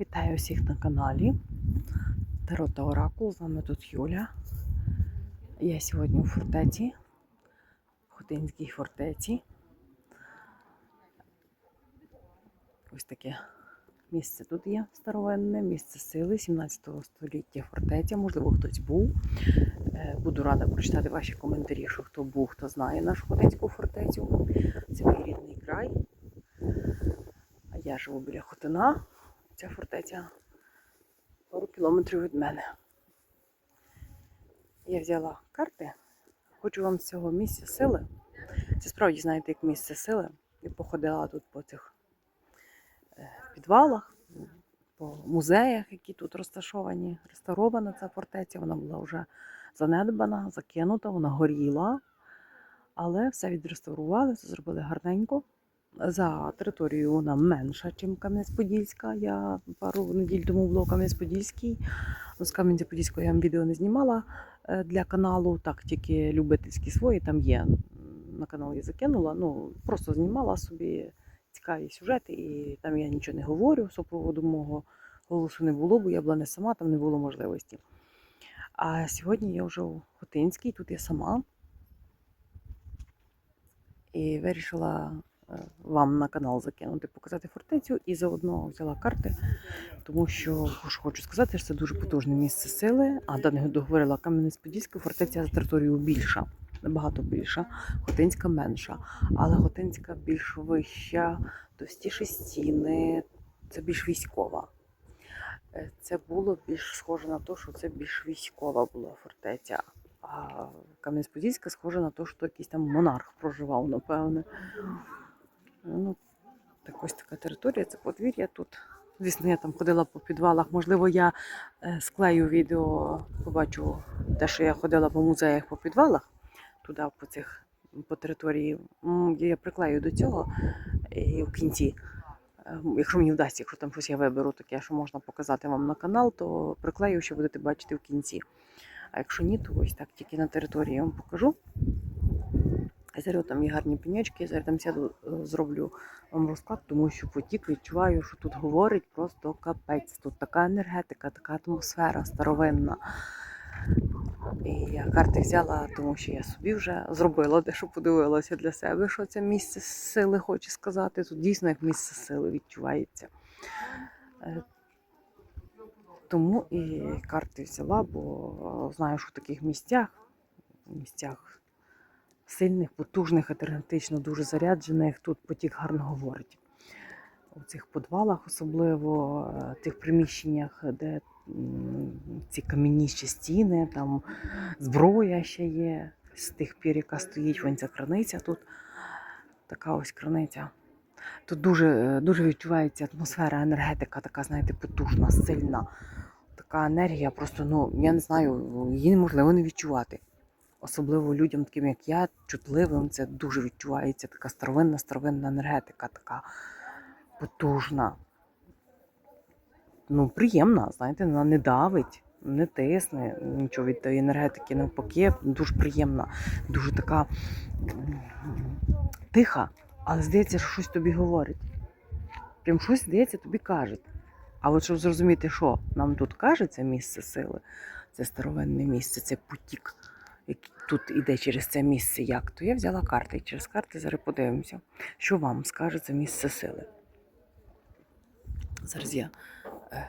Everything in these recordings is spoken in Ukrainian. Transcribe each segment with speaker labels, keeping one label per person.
Speaker 1: Вітаю всіх на каналі Таро та Оракул. З вами тут Юля. Я сьогодні у фортеці, в Хотинській фортеці. Ось таке місце тут є старовинне, місце сили 17 століття фортеця. Можливо, хтось був. Е, Буду рада прочитати ваші коментарі, що хто був, хто знає нашу Хотинську фортецю. Це мій рідний край. А я живу біля Хотина. Ця фортеця пару кілометрів від мене. Я взяла карти. Хочу вам з цього місця сили. Це справді, знаєте, як місце сили. Я походила тут по цих е, підвалах, по музеях, які тут розташовані. Реставрована ця фортеця. Вона була вже занедбана, закинута, вона горіла. Але все відреставрували, все зробили гарненько. За територією вона менша, ніж Кам'янець-Подільська. Я пару неділь тому була у Кам'янець-Подільській. Ну, З Кам'янця-Подільського я вам відео не знімала е, для каналу, так тільки любительські свої там є. На канал я закинула. Ну, просто знімала собі цікаві сюжети, і там я нічого не говорю. Супроводу мого голосу не було, бо я була не сама, там не було можливості. А сьогодні я вже у Хотинській, тут я сама. І вирішила вам на канал закинути, показати фортецю і заодно взяла карти, тому що хочу сказати, що це дуже потужне місце сили. А до не договорила Кам'янець-Подільська фортеця за територією більша, набагато більша, Хотинська менша. Але Хотинська більш вища, товстіші стіни, це більш військова. Е, Це було більш схоже на те, що це більш військова була фортеця. А Кам'янець-Подільська схоже на те, що якийсь там монарх проживав, напевне. Ну, так ось така територія, це подвір'я тут. Звісно, я там ходила по підвалах. Можливо, я е, склею відео, побачу те, що я ходила по музеях по підвалах, туди, по цих по території. Я приклею до цього і в кінці. е, Якщо мені вдасться, якщо там щось я виберу таке, що можна показати вам на канал, то приклею, що будете бачити в кінці. А якщо ні, то ось так тільки на території я вам покажу. Зараз там є гарні пеньочки, зараз там сяду, е, зроблю вам розклад, тому що потік відчуваю, що тут говорить просто капець. Тут така енергетика, така атмосфера старовинна. І я карти взяла, тому що я собі вже зробила дещо подивилася для себе, що це місце сили хоче сказати. Тут дійсно як місце сили відчувається. Е, Тому і карти взяла, бо е, знаю, що в таких місцях, місцях сильних, потужних, енергетично дуже заряджених, тут потік гарно говорить. У цих підвалах, особливо е, тих приміщеннях, де ці кам'яніші стіни, там зброя ще є. З тих пір, яка стоїть вон ця краниця тут. Така ось краниця. Тут дуже, е, дуже відчувається атмосфера, енергетика, така, знаєте, потужна, сильна. Така енергія, просто, ну, я не знаю, її неможливо не відчувати. Особливо людям, таким як я, чутливим, це дуже відчувається. Така старовинна, старовинна енергетика, така потужна. Ну, приємна, знаєте, вона не давить, не тисне нічого від тієї енергетики. Навпаки, дуже приємна, дуже така тиха, але здається, що щось тобі говорить. Прям щось здається, тобі кажуть. А от щоб зрозуміти, що нам тут каже це місце сили, це старовинне місце, це потік, тут іде через це місце як, то я взяла карти. І через карти зараз подивимося, що вам скаже це місце сили. Зараз я е,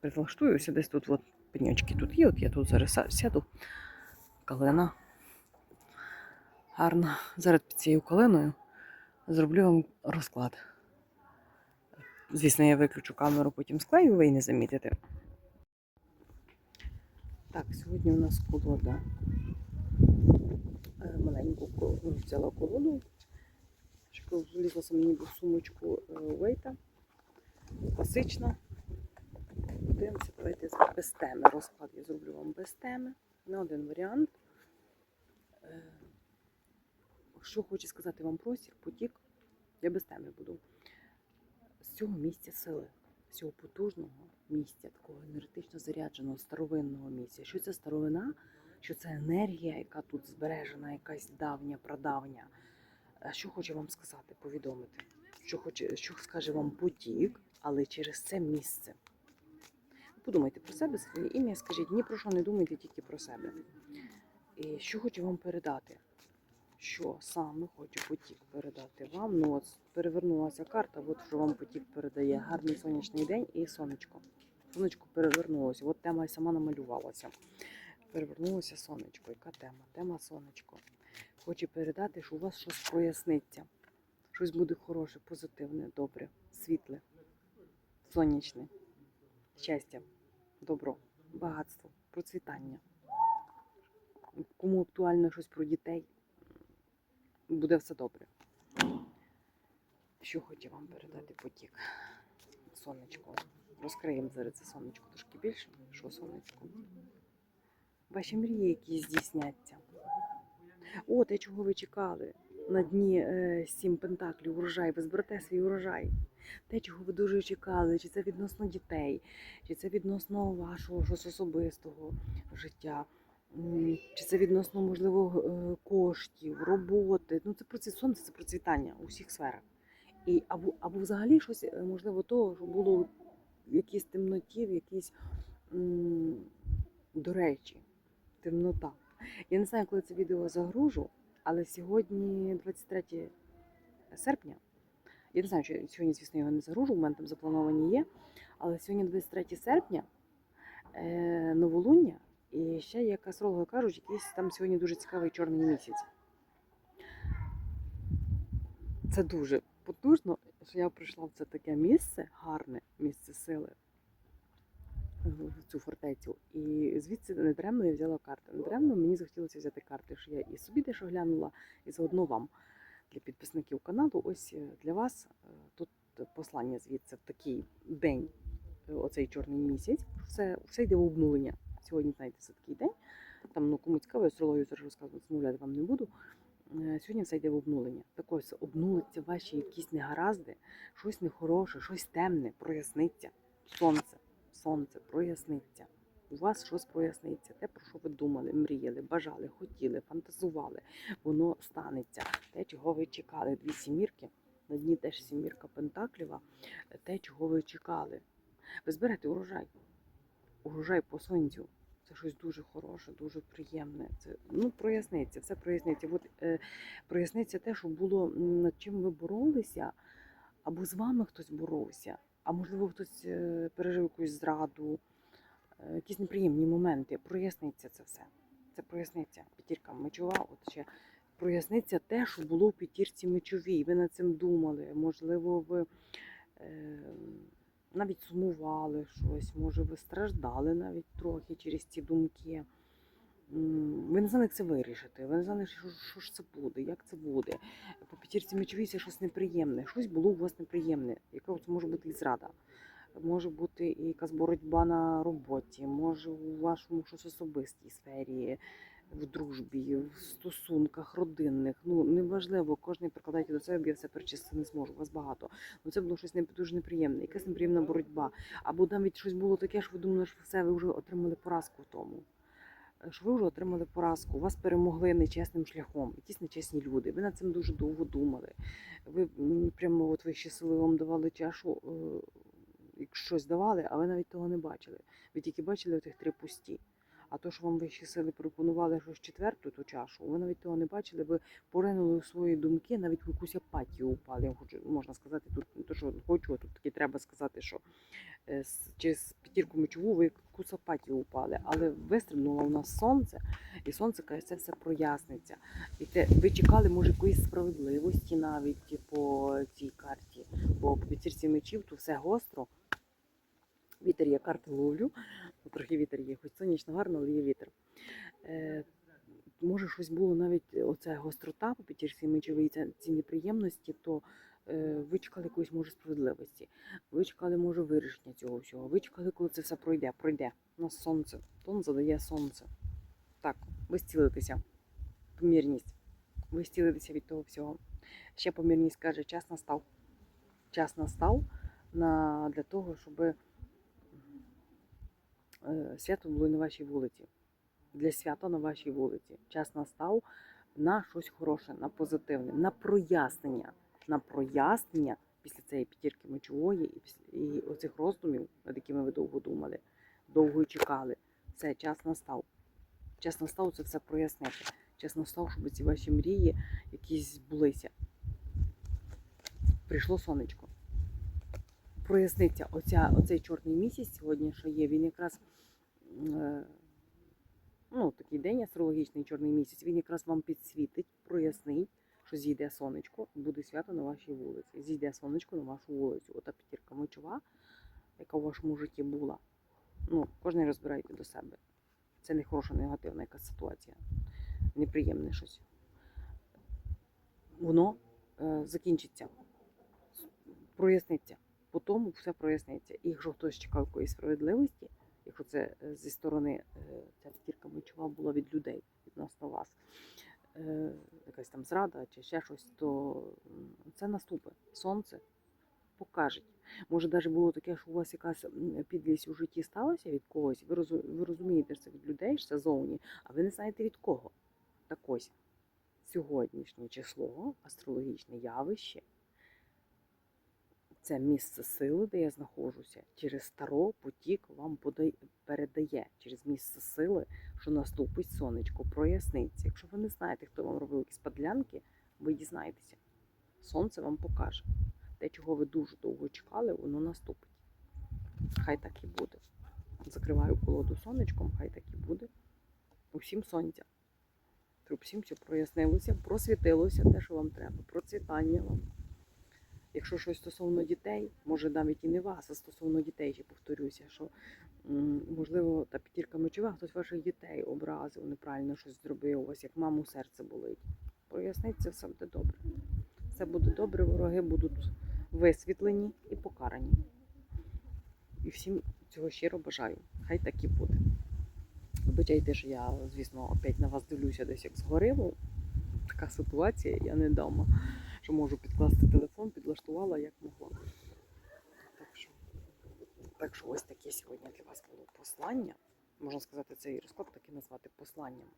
Speaker 1: прилаштуюся, десь тут от пеньочки тут є, от я тут зараз сяду. Калина. Гарна. Зараз під цією калиною зроблю вам розклад. Звісно, я виключу камеру, потім склею, ви й не замітите. Так, сьогодні у нас колода. Е, Маленьку ну, взяла колоду. Влізла саме ніби в сумочку е, Вейта. Класична. Подивимося, давайте без теми. Розклад я зроблю вам без теми. На один варіант. Е, Що хоче сказати вам простір, потік, я без теми буду з цього місця сили, з цього потужного місця, такого енергетично зарядженого, старовинного місця. Що це старовина? Що це енергія, яка тут збережена, якась давня, прадавня. Е, Що хочу вам сказати, повідомити? що хоче, що скаже вам потік, але через це місце. Подумайте про себе, своє ім'я, скажіть, ні про що не думайте тільки про себе. І що хочу вам передати? Що саме хоче потік передати вам? Ну, от перевернулася карта, от що вам потік передає гарний сонячний день і сонечко. Сонечко перевернулося. От тема сама намалювалася. Перевернулося сонечко. Яка тема? Тема сонечко. Хоче передати, що у вас щось проясниться. Щось буде хороше, позитивне, добре, світле, сонячне, щастя, добро, багатство, процвітання. Кому актуально щось про дітей, буде все добре. Що хоче вам передати потік? Сонечко. Розкриємо зараз це сонечко трошки більше. Що сонечко? Ваші мрії, які здійсняться. О, те, чого ви чекали. На дні е, сім пентаклів урожай, ви зберете свій урожай. Те, чого ви дуже чекали, чи це відносно дітей, чи це відносно вашого щось особистого життя, чи це відносно, можливо, е, коштів, роботи. Ну, це проці... сонце, це процвітання у всіх сферах. І або, або взагалі щось, е, можливо, того, що було в якійсь темноті, в якійсь, до речі, темнота. Я не знаю, коли це відео загружу, але сьогодні 23 серпня. Я не знаю, чи сьогодні, звісно, його не загружу, у мене там заплановані є. Але сьогодні 23 серпня, е, новолуння, і ще, як астрологи кажуть, якийсь там сьогодні дуже цікавий чорний місяць. Це дуже потужно, що я прийшла в це таке місце, гарне місце сили, в цю фортецю. І звідси недремно я взяла карти. Недремно мені захотілося взяти карти, що я і собі дещо глянула, і заодно вам для підписників каналу. Ось е, для вас е, тут послання звідси в такий день, е, оцей чорний місяць. Все, все йде в обнулення. Сьогодні, знаєте, це такий день. Там ну кому цікаво, астрологію зараз розказувати, замовляти вам не буду. Е, Сьогодні все йде в обнулення. Так ось обнулиться ваші якісь негаразди, щось нехороше, щось темне, проясниться. Сонце, сонце проясниться. У вас щось проясниться. Те, про що ви думали, мріяли, бажали, хотіли, фантазували. Воно станеться. Те, чого ви чекали. Дві сімірки. На дні теж сімірка Пентакліва. Те, чого ви чекали. Ви зберете урожай. Урожай по сонцю. Це щось дуже хороше, дуже приємне. Це ну проясниться, все проясниться. От е, проясниться те, що було над чим ви боролися, або з вами хтось боровся, а можливо, хтось е, пережив якусь зраду, е, якісь неприємні моменти. Проясниться це все. Це проясниться. П'ятірка мечова, от ще проясниться те, що було в п'ятірці мечовій. Ви над цим думали. Можливо, ви. Е, навіть сумували щось, може, ви страждали навіть трохи через ці думки. Ви не знали, як це вирішити, ви не знали, що, що ж це буде, як це буде. По п'ятірці мечовій це щось неприємне. Щось було у вас неприємне. Яка це може бути і зрада, може бути і якась боротьба на роботі, може у вашому щось особистій сфері, в дружбі, в стосунках родинних. Ну неважливо, кожен прикладайте до себе, я все перечислити не зможу. Вас багато. Ну це було щось не дуже неприємне, якась неприємна боротьба. Або навіть щось було таке, що ви думали, що все, ви вже отримали поразку в тому. Е, Що ви вже отримали поразку, вас перемогли нечесним шляхом, якісь нечесні люди. Ви над цим дуже довго думали. Ви прямо от вищі сили вам давали чашу, е, щось давали, а ви навіть того не бачили. Ви тільки бачили тих три пусті. А то, що вам вищі сили пропонували щось четверту ту чашу, ви навіть того не бачили, ви поринули у свої думки, навіть в якусь апатію упали. Я хочу, можна сказати, тут не то, що хочу, а тут таки треба сказати, що е, через п'ятірку мечову ви в якусь апатію упали. Але вистрибнуло у нас сонце, і сонце каже, це все проясниться. І те, ви чекали, може, якоїсь справедливості навіть по цій карті, бо по п'ятірці мечів то все гостро. Вітер є, карти ловлю. Трохи вітер є, хоч сонячно гарно, але є вітер. Е, може, щось було навіть оця гострота по п'ятірці мечовій, ці неприємності, то е, ви чекали якоїсь може справедливості. Ви чекали, може, вирішення цього всього. Ви чекали, коли це все пройде. Пройде. У нас сонце. Тон задає сонце. Так, ви зцілитеся. Помірність. Ви зцілитеся від того всього. Ще помірність каже, час настав. Час настав на, для того, щоб е, свято було на вашій вулиці. Для свята на вашій вулиці. Час настав на щось хороше, на позитивне, на прояснення. На прояснення після цієї п'ятірки мочової і, і оцих роздумів, над якими ви довго думали, довго чекали. Все, час настав. Час настав це все прояснити. Час настав, щоб ці ваші мрії якісь збулися. Прийшло сонечко. Проясниться, оця, оцей чорний місяць сьогодні, що є, він якраз ну, такий день астрологічний чорний місяць, він якраз вам підсвітить, прояснить, що зійде сонечко, буде свято на вашій вулиці. Зійде сонечко на вашу вулицю. Ота п'ятірка мочова, яка в вашому житті була. Ну, кожен розбирайте до себе. Це не хороша, негативна якась ситуація. Неприємне щось. Воно е, закінчиться, проясниться. По тому все проясниться. І якщо хтось чекав якоїсь справедливості, якщо це е, зі сторони е, ця п'ятірка мечова була від людей відносно вас, е, якась там зрада чи ще щось, то це наступить. Сонце покаже. Може, навіть було таке, що у вас якась підлість у житті сталася від когось, ви розумієте, що це від людей, що це зовні, а ви не знаєте від кого. Так ось сьогоднішнє число, астрологічне явище, це місце сили, де я знаходжуся, через Таро потік вам передає через місце сили, що наступить сонечко, проясниться. Якщо ви не знаєте, хто вам робив якісь подлянки, ви дізнаєтеся. Сонце вам покаже. Те, чого ви дуже довго чекали, воно наступить. Хай так і буде. Закриваю колоду сонечком, хай так і буде. Усім сонця. Щоб всім все прояснилося, просвітилося те, що вам треба, процвітання вам. Якщо щось стосовно дітей, може навіть і не вас, а стосовно дітей, ще повторюся, що можливо та п'ятірка мечова, хтось ваших дітей образив, неправильно щось зробив, у вас як маму серце болить. Проясниться, все буде добре. Все буде добре, вороги будуть висвітлені і покарані. І всім цього щиро бажаю. Хай так і буде. Вибачайте, що я, звісно, опять на вас дивлюся десь як згори. Ну, така ситуація, я не вдома, що можу підкласти телефон, підлаштувала як могла. Так що, так що ось таке сьогодні для вас було послання. Можна сказати, цей розклад таки назвати посланням.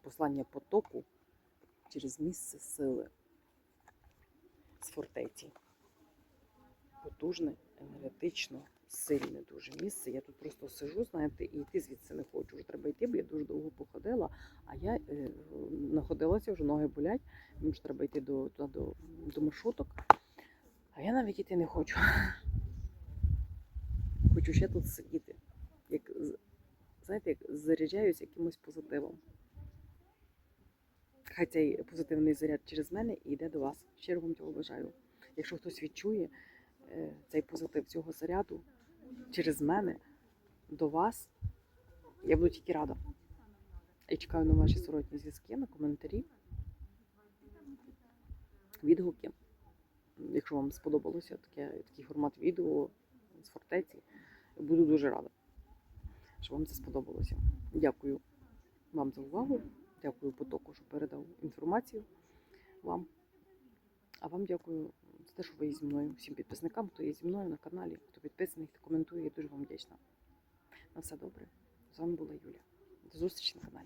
Speaker 1: Послання потоку через місце сили з фортеці. Потужне, енергетично, сильне дуже місце. Я тут просто сижу, знаєте, і йти звідси не хочу. Вже треба йти, бо я дуже довго походила, а я е, находилася, вже ноги болять. Мені ж треба йти до, туди, до, до маршруток. А я навіть йти не хочу. Хочу ще тут сидіти. Як, знаєте, як заряджаюсь якимось позитивом. Хай цей позитивний заряд через мене і йде до вас. Щиро вам цього бажаю. Якщо хтось відчує е, цей позитив цього заряду через мене до вас, я буду тільки рада. І чекаю на ваші соротні зв'язки, на коментарі, відгуки. Якщо вам сподобалося таке, такий формат відео з фортеці, буду дуже рада, що вам це сподобалося. Дякую вам за увагу. Дякую потоку, що передав інформацію вам. А вам дякую те, що ви є зі мною. Всім підписникам, хто є зі мною на каналі, хто підписаний, хто коментує, я дуже вам вдячна. На все добре. З вами була Юля. До зустрічі на каналі.